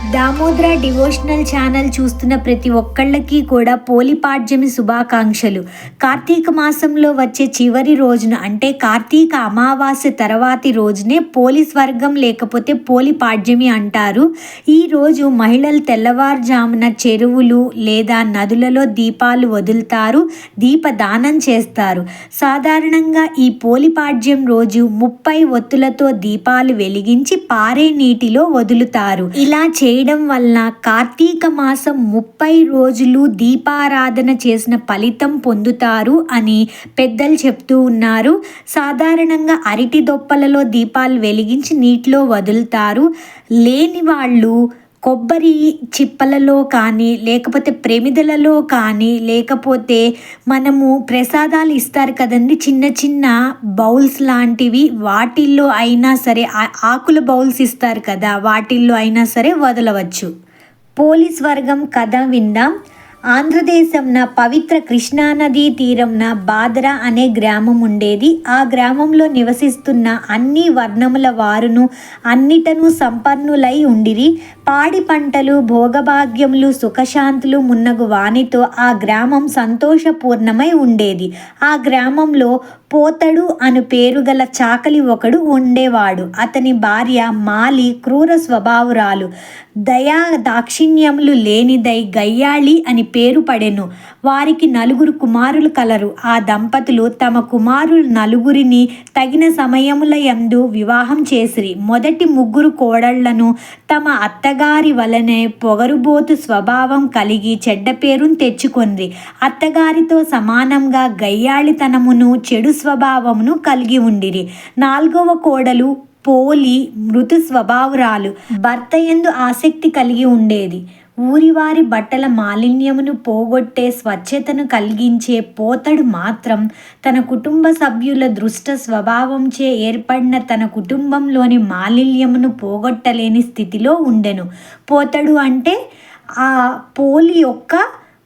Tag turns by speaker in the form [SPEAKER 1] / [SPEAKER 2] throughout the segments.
[SPEAKER 1] Damodra devotional channel చూస్తున్న ప్రతి ఒక్కళ్ళకి కూడా పోలిపాడ్యమి శుభాకాంక్షలు. కార్తీక మాసంలో వచ్చే చివరి రోజున అంటే కార్తీక అమావాస్య తర్వాతి రోజునే పోలి స్వర్గం లేకపోతే పోలిపాడ్యమి అంటారు. ఈ రోజు మహిళలు తెల్లవారుజామున చెరువులు లేదా నదులలో దీపాలు వదులుతారు దీపదానం చేస్తారు. సాధారణంగా ఈ పోలిపాడ్యం రోజు ముప్పై ఒత్తులతో దీపాలు వెలిగించి పారే నీటిలో వదులుతారు. ఇలా చే చేయడం వలన కార్తీక మాసం ముప్పై రోజులు దీపారాధన చేసిన ఫలితం పొందుతారు అని పెద్దలు చెప్తూ ఉన్నారు. సాధారణంగా అరటి దొప్పలలో దీపాలు వెలిగించి నీటిలో వదులుతారు. లేని వాళ్ళు కొబ్బరి చిప్పలలో కానీ లేకపోతే ప్రమిదలలో కానీ లేకపోతే మనము ప్రసాదాలు ఇస్తారు కదండి. చిన్న చిన్న బౌల్స్ లాంటివి వాటిల్లో అయినా సరే ఆకుల బౌల్స్ ఇస్తారు కదా వాటిల్లో అయినా సరే వదలవచ్చు. పోలీస్ వర్గం కథ విందాం. ఆంధ్రదేశంన పవిత్ర కృష్ణానదీ తీరంన బాదరా అనే గ్రామం ఉండేది ఆ గ్రామంలో నివసిస్తున్న అన్ని వర్ణముల వారును అన్నిటను సంపన్నులై ఉండిరి. పాడి పంటలు భోగభాగ్యములు సుఖశాంతులు మున్నగు వానితో ఆ గ్రామం సంతోషపూర్ణమై ఉండేది. ఆ గ్రామంలో పోతడు అను పేరు గల చాకలి ఒకడు ఉండేవాడు. అతని భార్య మాలి క్రూర స్వభావురాలు. దయా దాక్షిణ్యములు లేనిదై గయ్యాళి అని పేరు పడెను. వారికి నలుగురు కుమారులు కలరు. ఆ దంపతులు తమ కుమారులు నలుగురిని తగిన సమయముల యందు వివాహం చేసిరి. మొదటి ముగ్గురు కోడళ్ళను తమ అత్తగారి వలనే పొగరుబోతు స్వభావం కలిగి చెడ్డ పేరును తెచ్చుకొంది అత్తగారితో సమానంగా గయ్యాళితనమును చెడు స్వభావమును కలిగి ఉండిరి. నాలుగవ కోడలు పోలి మృదు స్వభావురాలు. భర్త ఎందు ఆసక్తి కలిగి ఉండేది. ఊరివారి బట్టల మాలిన్యమును పోగొట్టే స్వచ్ఛతను కలిగించే పోతడు మాత్రం తన కుటుంబ సభ్యుల దృష్ట స్వభావంచే ఏర్పడిన తన కుటుంబంలోని మాలిన్యమును పోగొట్టలేని స్థితిలో ఉండెను. పోతడు అంటే ఆ పోలి యొక్క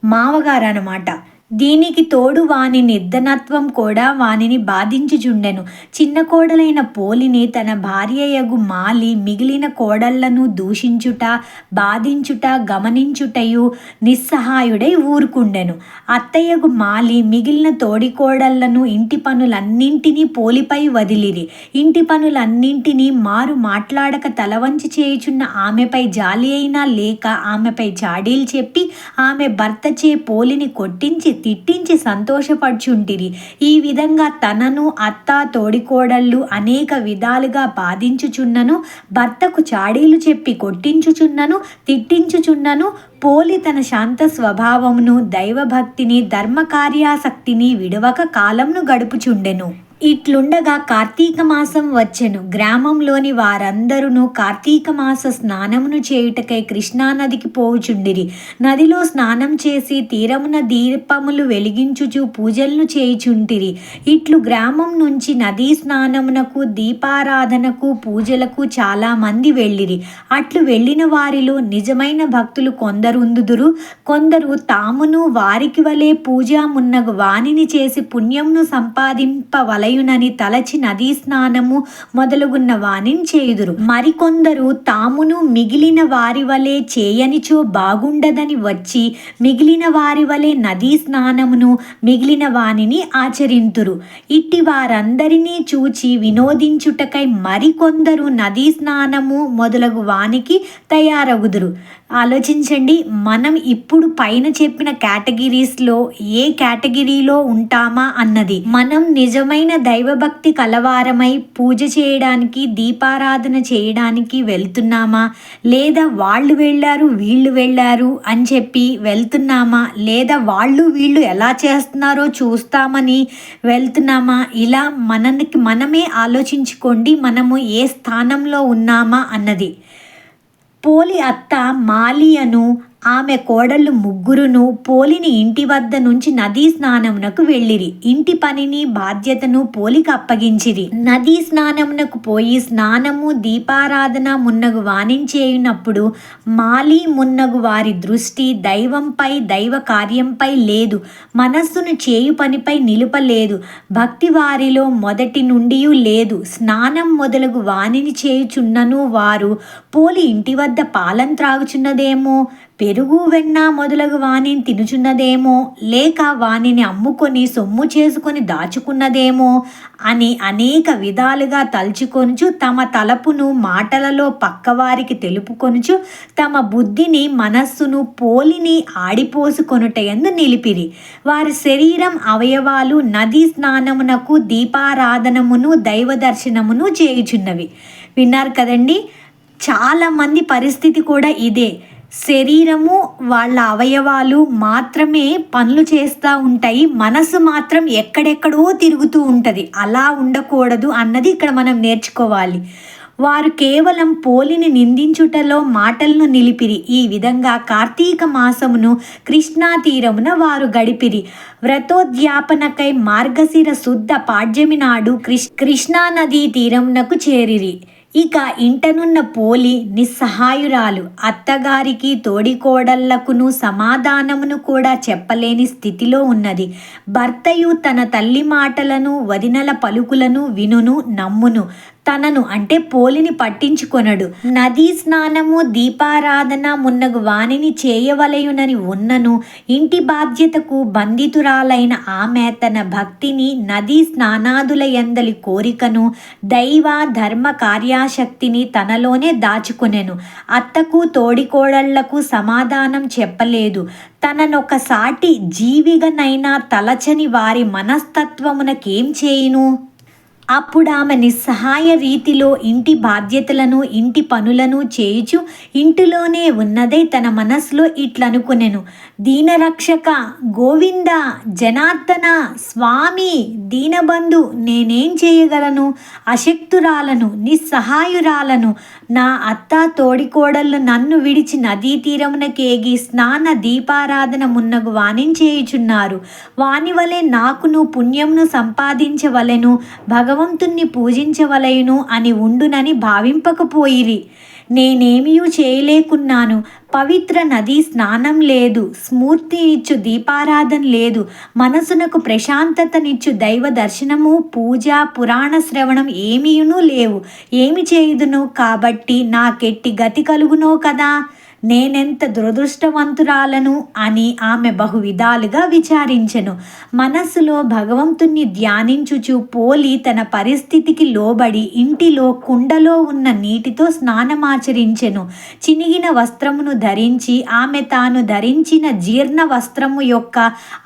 [SPEAKER 1] మావగారు అన్నమాట దీనికి తోడు వాని నిర్ధనత్వం కూడా వానిని బాధించుచుండెను. చిన్న కోడలైన పోలిని తన భార్యయగు మాలి మిగిలిన కోడళ్ళను దూషించుట బాధించుట గమనించుటయు నిస్సహాయుడై ఊరుకుండెను. అత్తయ్యగు మాలి మిగిలిన తోడి కోడళ్ళను ఇంటి పనులన్నింటినీ పోలిపై వదిలిరి. ఇంటి పనులన్నింటినీ మారు మాట్లాడక తలవంచి చేయుచున్న ఆమెపై జాలి అయినా లేక ఆమెపై చాడీలు చెప్పి ఆమె భర్త చే పోలిని కొట్టించి తిట్టించి సంతోషపడుచుంటిరి. ఈ విధంగా తనను అత్త తోడికోడళ్ళు అనేక విధాలుగా బాధించుచున్నను భర్తకు చాడీలు చెప్పి కొట్టించుచున్నను తిట్టించుచున్నను పోలి తన శాంత స్వభావమును దైవభక్తిని ధర్మకార్యాసక్తిని విడవక కాలంను గడుపుచుండెను. ఇట్లుండగా కార్తీక మాసం వచ్చెను. గ్రామంలోని వారందరూ కార్తీక మాస స్నానమును చేయుటకై కృష్ణానదికి పోవుచుండిరి. నదిలో స్నానం చేసి తీరమున దీపములు వెలిగించుచు పూజలను చేయుచుంటిరి. ఇట్లు గ్రామం నుంచి నదీ స్నానమునకు దీపారాధనకు పూజలకు చాలామంది వెళ్ళిరి. అట్లు వెళ్ళిన వారిలో నిజమైన భక్తులు కొందరుందుదురు. కొందరు తామును వారికి వలె పూజా మున్నగు వాణిని చేసి పుణ్యంను సంపాదింపవలయునని తలచి నదీ స్నానము మొదలుగున్న వాణిని చేయుదురు. మరికొందరు తామును మిగిలిన వారి వలె చేయనిచో బాగుండదని వచ్చి మిగిలిన వారి వలె నదీ స్నానమును మిగిలిన వానిని ఆచరింతురు. ఇట్టి వారందరినీ చూచి వినోదించుటకై మరికొందరు నదీ స్నానము మొదలగు వానికి తయారగుదురు. ఆలోచించండి. మనం ఇప్పుడు పైన చెప్పిన కేటగిరీస్లో ఏ కేటగిరీలో ఉంటామా అన్నది. మనం నిజమైన దైవభక్తి కలవారమై పూజ చేయడానికి దీపారాధన చేయడానికి వెళ్తున్నామా? లేదా వాళ్ళు వెళ్ళారు వీళ్ళు వెళ్ళారు అని చెప్పి వెళ్తున్నామా? లేదా వాళ్ళు వీళ్ళు ఎలా చేస్తున్నారో చూస్తామని వెళ్తున్నామా? ఇలా మనకి మనమే ఆలోచించుకోండి. మనము ఏ స్థానంలో ఉన్నామా అన్నది. పోలి అత్త మాలియను ఆమె కోడళ్ళు ముగ్గురును పోలిని ఇంటి వద్ద నుంచి నదీ స్నానమునకు వెళ్ళిరి. ఇంటి పనిని బాధ్యతను పోలికి అప్పగించిరి. నదీ స్నానమునకు పోయి స్నానము దీపారాధన మున్నగు వాణించేయునప్పుడు మాలి మున్నగు వారి దృష్టి దైవంపై దైవ కార్యంపై లేదు. మనస్సును చేయు పనిపై నిలుపలేదు. భక్తి వారిలో మొదటి నుండి లేదు. స్నానం మొదలగు వాణిని చేయుచున్నను వారు పోలి ఇంటి వద్ద పాలన త్రాగుచున్నదేమో? పెరుగు వెన్న మొదలగు వాణిని తినుచున్నదేమో లేక వాణిని అమ్ముకొని సొమ్ము చేసుకొని దాచుకున్నదేమో అని అనేక విధాలుగా తలుచుకొనుచు తమ తలపును మాటలలో పక్కవారికి తెలుపుకొనుచు తమ బుద్ధిని మనస్సును పోలిని ఆడిపోసుకొనుటయందు నిలిపిరి. వారి శరీరం అవయవాలు నదీ స్నానమునకు దీపారాధనమును దైవ దర్శనమును చేయుచున్నవి. విన్నారు కదండి? చాలామంది పరిస్థితి కూడా ఇదే. శరీరము వాళ్ళ అవయవాలు మాత్రమే పనులు చేస్తూ ఉంటాయి. మనసు మాత్రం ఎక్కడెక్కడో తిరుగుతూ ఉంటుంది. అలా ఉండకూడదు అన్నది ఇక్కడ మనం నేర్చుకోవాలి. వారు కేవలం పోలిని నిందించుటలో మాటలను నిలిపిరి. ఈ విధంగా కార్తీక మాసమును కృష్ణా తీరమున వారు గడిపిరి. వ్రతోద్యాపనకై మార్గశిర శుద్ధ పాడ్యమి నాడు కృష్ కృష్ణా నదీ తీరమునకు చేరిరి. ఇక ఇంటనున్న పోలి నిస్సహాయురాలు అత్తగారికి తోడికోడళ్ళకును సమాధానమును కూడా చెప్పలేని స్థితిలో ఉన్నది. భర్తయు తన తల్లి మాటలను వదినల పలుకులను వినును నమ్మును. తనను అంటే పోలిని పట్టించుకొనడు. నదీ స్నానము దీపారాధన మున్నగు వాణిని చేయవలయునని ఉన్నను. ఇంటి బాధ్యతకు బంధితురాలైన ఆమె తన భక్తిని నదీ స్నానాదుల ఎందలి కోరికను దైవ ధర్మ కార్యాశక్తిని తనలోనే దాచుకొనెను. అత్తకు తోడికోడళ్ళకు సమాధానం చెప్పలేదు. తననొక సాటి జీవిగనైనా తలచని వారి మనస్తత్వమునకేం చేయును? అప్పుడు ఆమె నిస్సహాయ రీతిలో ఇంటి బాధ్యతలను ఇంటి పనులను చేయుచు ఇంటిలోనే ఉన్నదై తన మనసులో ఇట్లనుకునెను. దీనరక్షక గోవింద జనార్దన స్వామి దీనబంధు నేనేం చేయగలను? అశక్తురాలను నిస్సహాయురాలను నా అత్త తోడికోడళ్ళు నన్ను విడిచి నదీ తీరమున కేగి స్నాన దీపారాధన మున్నగు వాణించేయుచున్నారు. వాని వలె నాకును పుణ్యమును సంపాదించవలెను భగవంతుణ్ణి పూజించవలెను అని ఉండునని భావింపకపోయిరి. నేనేమియూ చేయలేకున్నాను పవిత్ర నదీ స్నానం లేదు స్మూర్తి ఇచ్చు దీపారాధన లేదు మనసునకు ప్రశాంతతనిచ్చు దైవ దర్శనము పూజ పురాణ శ్రవణం ఏమీయును లేవు. ఏమి చేయుదును కాబట్టి నాకెట్టి గతి కలుగునో కదా? నేనెంత దురదృష్టవంతురాలను అని ఆమె బహువిధాలుగా విచారించెను. మనస్సులో భగవంతుణ్ణి ధ్యానించుచు పోలి తన పరిస్థితికి లోబడి ఇంటిలో కుండలో ఉన్న నీటితో స్నానమాచరించెను. చినిగిన వస్త్రమును ధరించి ఆమె తాను ధరించిన జీర్ణ వస్త్రము యొక్క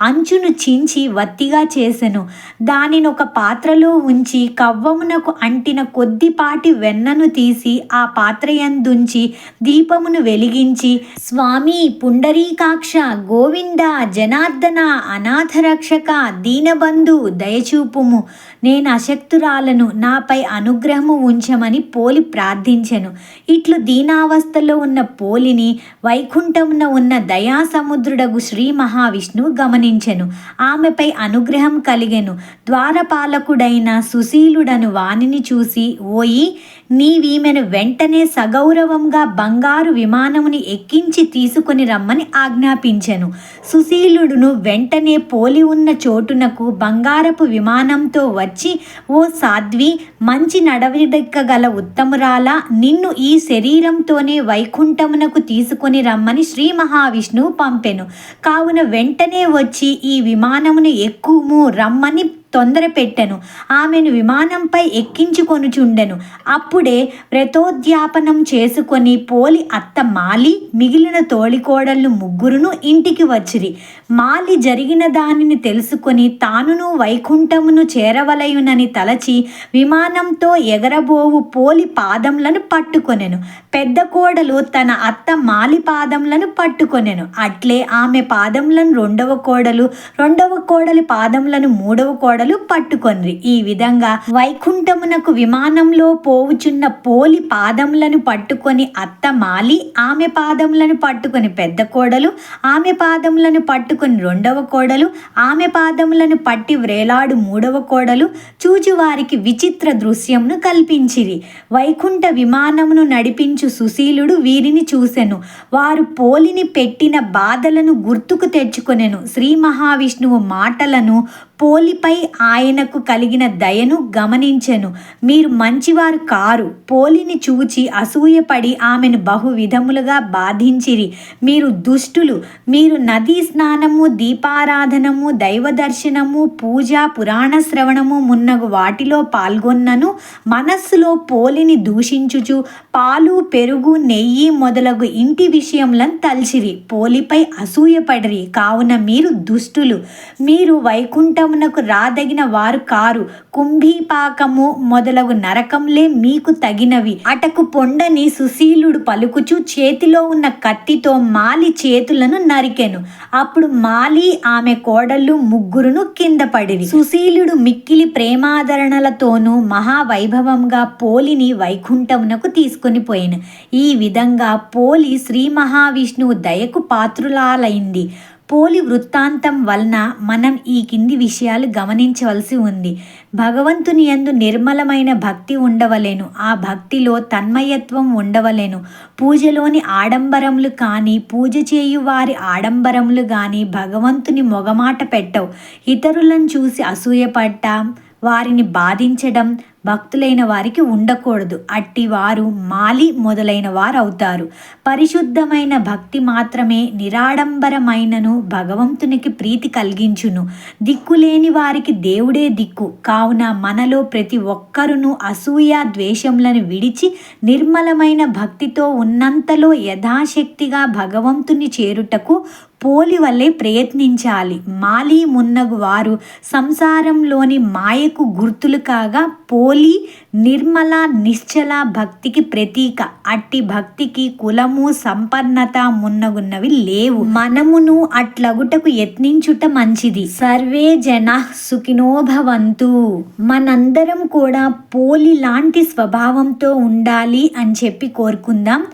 [SPEAKER 1] అంచును చించి వత్తిగా చేసెను. దానిని ఒక పాత్రలో ఉంచి కవ్వమునకు అంటిన కొద్దిపాటి వెన్నను తీసి ఆ పాత్రయందుంచి దీపమును వెలిగించి స్వామి పుండరీకాక్ష గోవింద జనార్దన అనాథరక్షక దీనబంధు దయచూపుము. నేను అశక్తురాలను నాపై అనుగ్రహము ఉంచమని పోలి ప్రార్థించెను. ఇట్లు దీనావస్థలో ఉన్న పోలిని వైకుంఠమున ఉన్న దయాసముద్రుడగు శ్రీ మహావిష్ణువు గమనించెను. ఆమెపై అనుగ్రహం కలిగెను. ద్వారపాలకుడైన సుశీలుడను వాణిని చూసి ఓయి నీవీమెను వెంటనే సగౌరవంగా బంగారు విమానముని ఎక్కించి తీసుకొని రమ్మని ఆజ్ఞాపించెను. సుశీలుడును వెంటనే పోలి ఉన్న చోటునకు బంగారపు విమానంతో వచ్చి ఓ సాధ్వి మంచి నడవడిక గల ఉత్తమురాల నిన్ను ఈ శరీరంతోనే వైకుంఠమునకు తీసుకొని రమ్మని శ్రీ మహావిష్ణువు పంపెను. కావున వెంటనే వచ్చి ఈ విమానమును ఎక్కుము రమ్మని తొందర పెట్టెను. ఆమెను విమానంపై ఎక్కించుకొనుచుండెను. అప్పుడే వ్రతోద్యాపనం చేసుకొని పోలి అత్త మాలి మిగిలిన తోళికోడళ్ళు ముగ్గురును ఇంటికి వచ్చిరి. మాలి జరిగిన దానిని తెలుసుకొని తానును వైకుంఠమును చేరవలయునని తలచి విమానంతో ఎగరబోవు పోలి పాదములను పట్టుకొనెను. పెద్ద కోడలు తన అత్త మాలి పాదములను పట్టుకొనెను. అట్లే ఆమె పాదములను రెండవ కోడలు రెండవ కోడలి పాదములను మూడవ కోడలు కోడలు పట్టుకొనిరి. ఈ విధంగా వైకుంఠమునకు విమానంలో పోవుచున్న పోలి పాదములను పట్టుకొని అత్త మాలి ఆమె పాదములను పట్టుకొని పెద్ద కోడలు ఆమె పాదములను పట్టుకొని రెండవ కోడలు ఆమె పాదములను పట్టి వ్రేలాడు మూడవ కోడలు చూచువారికి విచిత్ర దృశ్యమును కల్పించిరి. వైకుంఠ విమానమును నడిపించు సుశీలుడు వీరిని చూసెను. వారు పోలిని పెట్టిన బాధలను గుర్తుకు తెచ్చుకొనెను. శ్రీ మహావిష్ణువు మాటలను పోలిపై ఆయనకు కలిగిన దయను గమనించెను. మీరు మంచివారు కారు. పోలిని చూచి అసూయపడి ఆమెను బహు విధములుగా బాధించిరి. మీరు దుష్టులు. మీరు నదీ స్నానము దీపారాధనము దైవ దర్శనము పూజ పురాణ శ్రవణము మున్నగు వాటిలో పాల్గొన్నను. మనస్సులో పోలిని దూషించుచు పాలు పెరుగు నెయ్యి మొదలగు ఇంటి విషయములను తల్చిరి. పోలిపై అసూయపడిరి. కావున మీరు దుష్టులు. మీరు వైకుంఠమునకు కాదగిన వారు కారు. కుంభీపాకము మొదలగు నరకంలే మీకు తగినవి. అటకు పొండని సుశీలుడు పలుకుచు చేతిలో ఉన్న కత్తితో మాలి చేతులను నరికెను. అప్పుడు మాలి ఆమె కోడళ్ళు ముగ్గురును కింద పడిరి. సుశీలుడు మిక్కిలి ప్రేమాదరణలతోనూ మహావైభవంగా పోలిని వైకుంఠమునకు తీసుకొని పోయిన. ఈ విధంగా పోలి శ్రీ మహావిష్ణువు దయకు పాత్రులాలైంది. పోలి వృత్తాంతం వలన మనం ఈ కింది విషయాలు గమనించవలసి ఉంది. భగవంతుని యందు నిర్మలమైన భక్తి ఉండవలేను. ఆ భక్తిలో తన్మయత్వం ఉండవలేను. పూజలోని ఆడంబరములు కానీ పూజ చేయు వారి ఆడంబరములు కానీ భగవంతుని మొగమాట పెట్టవు. ఇతరులను చూసి అసూయపడ్డం వారిని బాధించడం భక్తులైన వారికి ఉండకూడదు. అట్టి వారు మాలి మొదలైన వారు అవుతారు. పరిశుద్ధమైన భక్తి మాత్రమే నిరాడంబరమైనను భగవంతునికి ప్రీతి కలిగించును. దిక్కులేని వారికి దేవుడే దిక్కు. కావున మనలో ప్రతి ఒక్కరును అసూయ ద్వేషములను విడిచి నిర్మలమైన భక్తితో ఉన్నంతలో యథాశక్తిగా భగవంతుని చేరుటకు పోలి వల్లే ప్రయత్నించాలి. మాలి మున్నగు వారు సంసారంలోని మాయకు గుర్తులు కాగా పోలి నిర్మల నిశ్చల భక్తికి ప్రతీక. అట్టి భక్తికి కులము సంపన్నత మున్నగున్నవి లేవు. మనమును అట్లగుటకు యత్నించుట మంచిది. సర్వే జన సుఖినోభవంతు. మనందరం కూడా పోలి లాంటి స్వభావంతో ఉండాలి అని చెప్పి కోరుకుందాం.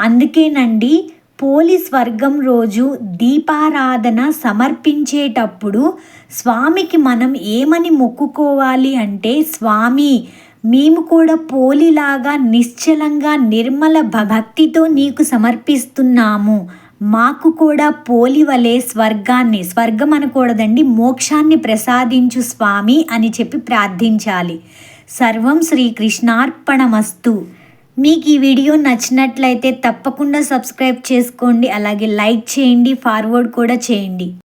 [SPEAKER 1] అందుకేనండి పోలి స్వర్గం రోజు దీపారాధన సమర్పించేటప్పుడు స్వామికి మనం ఏమని మొక్కుకోవాలి అంటే స్వామి మేము కూడా పోలిలాగా నిశ్చలంగా నిర్మల భక్తితో నీకు సమర్పిస్తున్నాము. మాకు కూడా పోలి వలె స్వర్గాన్ని స్వర్గం అనకూడదండి మోక్షాన్ని ప్రసాదించు స్వామి అని చెప్పి ప్రార్థించాలి. సర్వం శ్రీకృష్ణార్పణమస్తు మీకు ఈ వీడియో నచ్చినట్లయితే తప్పకుండా సబ్స్క్రైబ్ చేసుకోండి. అలాగే లైక్ చేయండి ఫార్వర్డ్ కూడా చేయండి.